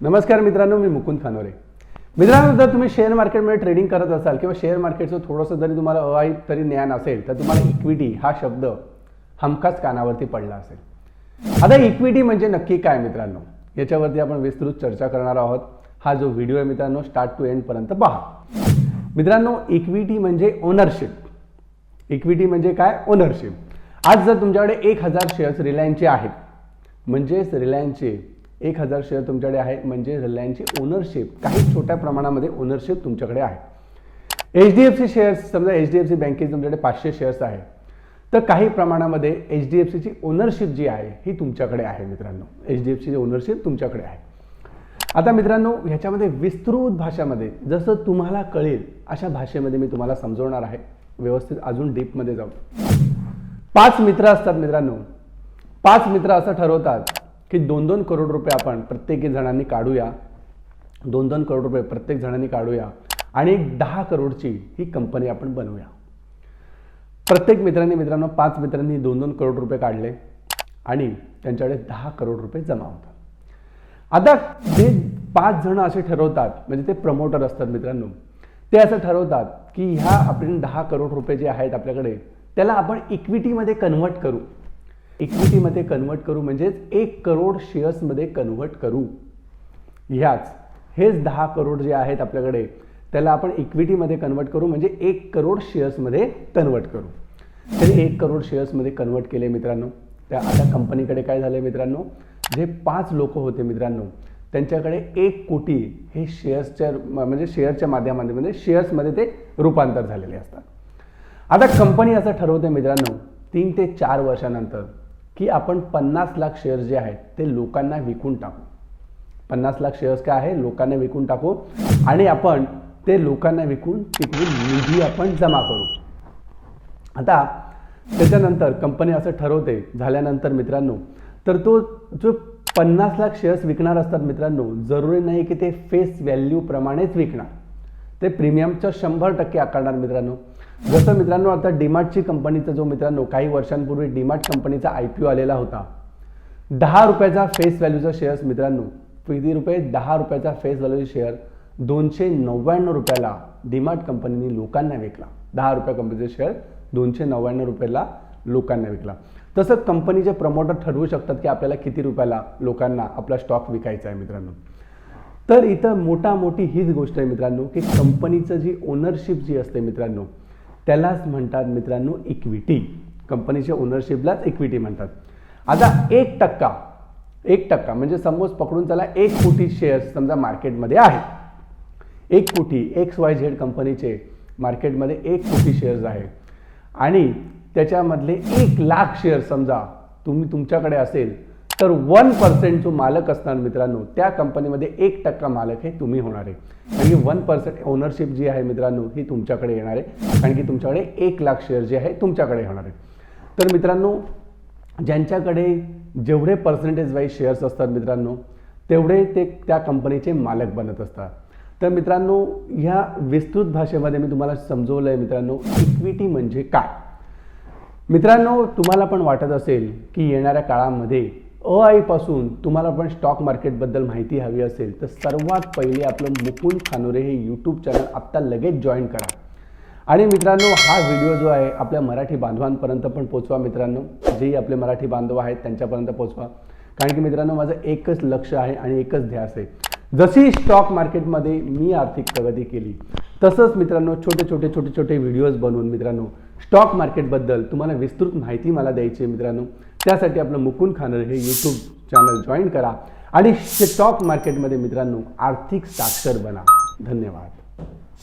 नमस्कार मित्रांनो मी मुकुंद खानोरे. मित्रांनो जर तुम्ही शेअर मार्केटमध्ये ट्रेडिंग करत असाल किंवा शेअर मार्केटचं थोडंसं जरी तुम्हाला अवाईत तरी ज्ञान असेल तर तुम्हाला इक्विटी हा शब्द हमखास कानावरती पडला असेल. आता इक्विटी म्हणजे नक्की काय मित्रांनो? याच्यावरती आपण विस्तृत चर्चा करणार आहोत. हा जो व्हिडिओ आहे मित्रांनो स्टार्ट टू एंडपर्यंत पहा. मित्रांनो इक्विटी म्हणजे ओनरशिप इक्विटी म्हणजे काय? ओनरशिप आज जर तुमच्याकडे एक हजार शेअर्स रिलायन्सचे आहेत म्हणजेच रिलायन्सचे एक हजार शेअर तुमच्याकडे आहे. म्हणजे रिलायन्सची ओनरशिप काही छोट्या प्रमाणामध्ये ओनरशिप तुमच्याकडे आहे. H D F C shares समजा एच डी एफ सी बँकेचे तुमच्याकडे पाचशे शेअर्स आहे. तर काही प्रमाणामध्ये एच डी एफ सीची ओनरशिप जी आहे ही तुमच्याकडे आहे मित्रांनो. एच डी एफ सीची ओनरशिप तुमच्याकडे आहे. आता मित्रांनो ह्याच्यामध्ये विस्तृत भाषामध्ये जसं तुम्हाला कळेल अशा भाषेमध्ये मी तुम्हाला समजवणार आहे. व्यवस्थित अजून डीपमध्ये जाऊ. पाच मित्र असतात मित्रांनो. पाच मित्र असं ठरवतात की दोन दोन करोड रुपये आपण प्रत्येकी जणांनी काढूया. दोन दोन करोड रुपये प्रत्येक जणांनी काढूया. आणि एक दहा करोडची ही कंपनी आपण बनवूया. प्रत्येक मित्रांनी मित्रांनो पाच मित्रांनी दोन दोन करोड रुपये काढले आणि त्यांच्याकडे दहा करोड रुपये जमा होतात. आता जे पाच जण असे ठरवतात म्हणजे ते प्रमोटर असतात मित्रांनो ते असं ठरवतात की ह्या आपण दहा करोड रुपये जे आहेत आपल्याकडे त्याला आपण इक्विटीमध्ये कन्व्हर्ट करू. इक्विटीमध्ये कन्व्हर्ट करू म्हणजेच एक करोड शेअर्समध्ये कन्व्हर्ट करू. ह्याच हेच दहा करोड जे आहेत आपल्याकडे त्याला आपण इक्विटीमध्ये कन्वर्ट करू म्हणजे एक करोड शेअर्समध्ये कन्वर्ट करू. तरी एक करोड शेअर्समध्ये कन्वर्ट केले मित्रांनो. त्या आता कंपनीकडे काय झालं मित्रांनो? जे पाच लोक होते मित्रांनो त्यांच्याकडे एक कोटी हे शेअर्सच्या म्हणजे शेअरच्या माध्यमामध्ये म्हणजे शेअर्समध्ये ते रूपांतर झालेले असतात. आता कंपनी असं ठरवते मित्रांनो तीन ते चार वर्षानंतर. की आपण पन्नास लाख शेअर्स जे आहेत ते लोकांना विकून टाकू. पन्नास लाख शेअर्स काय आहे? लोकांना विकून टाकू. आणि आपण ते लोकांना विकून तिकडून निधी आपण जमा करू. आता त्याच्यानंतर कंपनी असं ठरवते झाल्यानंतर मित्रांनो तर तो जो पन्नास लाख शेअर्स विकणार असतात मित्रांनो जरुरी नाही की ते फेस व्हॅल्यू प्रमाणेच विकणार. ते प्रीमियमचं शंभर टक्के आकारणार मित्रांनो. जसं मित्रांनो आता डीमार्टची कंपनीचा जो मित्रांनो काही वर्षांपूर्वी डीमार्ट कंपनीचा आय पी ओ आलेला होता. दहा रुपयाचा फेस व्हॅल्यूचा शेअर्स मित्रांनो किती रुपये? दहा रुपयाचा फेस व्हॅल्यूचा शेअर दोनशे नव्याण्णव रुपयाला डीमार्ट कंपनीने लोकांना विकला. दहा रुपया कंपनीचा शेअर दोनशे नव्याण्णव रुपयाला लोकांना विकला. तसं कंपनीचे प्रमोटर ठरवू शकतात की आपल्याला किती रुपयाला लोकांना आपला स्टॉक विकायचा आहे मित्रांनो. तर इथं मोठा मोठी हीच गोष्ट आहे मित्रांनो की कंपनीचं जी ओनरशिप जी असते मित्रांनो त्यालाच म्हणतात मित्रांनो इक्विटी कंपनीच्या ओनरशिपलाच इक्विटी म्हणतात. आता एक टक्का एक टक्का म्हणजे समोज पकडून चला एक कोटी शेअर्स समजा मार्केटमध्ये आहेत एक कोटी एक्स वाय झेड कंपनीचे मार्केटमध्ये एक कोटी शेअर्स आहे. आणि त्याच्यामधले एक लाख शेअर्स समजा तुम्ही तुमच्याकडे असेल तर वन पर्सेंट जो मालक असणार मित्रांनो त्या कंपनीमध्ये एक टक्का मालक हे तुम्ही होणार आहे. म्हणजे वन पर्सेंट ओनरशिप जी आहे मित्रांनो ही तुमच्याकडे येणार आहे. कारण की तुमच्याकडे एक लाख शेअर जे आहे तुमच्याकडे होणार आहे. तर मित्रांनो ज्यांच्याकडे जेवढे पर्सेंटेज वाईज शेअर्स असतात मित्रांनो तेवढे ते त्या कंपनीचे मालक बनत असतात. तर मित्रांनो ह्या विस्तृत भाषेमध्ये मी तुम्हाला समजवलं आहे मित्रांनो इक्विटी म्हणजे काय? मित्रांनो तुम्हाला पण वाटत असेल की येणाऱ्या काळामध्ये अ आईपासून तुम्हाला पण स्टॉक मार्केटबद्दल माहिती हवी असेल तर सर्वात पहिले आपलं मुकुंद खानोरे हे यूट्यूब चॅनल आत्ता लगेच जॉईन करा. आणि मित्रांनो हा व्हिडिओ जो आहे आपल्या मराठी बांधवांपर्यंत पण पोचवा मित्रांनो. जेही आपले मराठी बांधव आहेत त्यांच्यापर्यंत पोचवा कारण की मित्रांनो माझं एकच लक्ष आहे आणि एकच ध्यास आहे. जशी स्टॉक मार्केटमध्ये मी आर्थिक प्रगती केली तसंच मित्रांनो छोटे छोटे छोटे छोटे व्हिडिओज बनवून मित्रांनो स्टॉक मार्केटबद्दल तुम्हाला विस्तृत माहिती मला द्यायची आहे मित्रांनो. त्यासाठी आपलं मुकुंद खानर हे यूट्यूब चॅनल जॉईन करा आणि स्टॉक मार्केटमध्ये मित्रांनो आर्थिक साक्षर बना. धन्यवाद.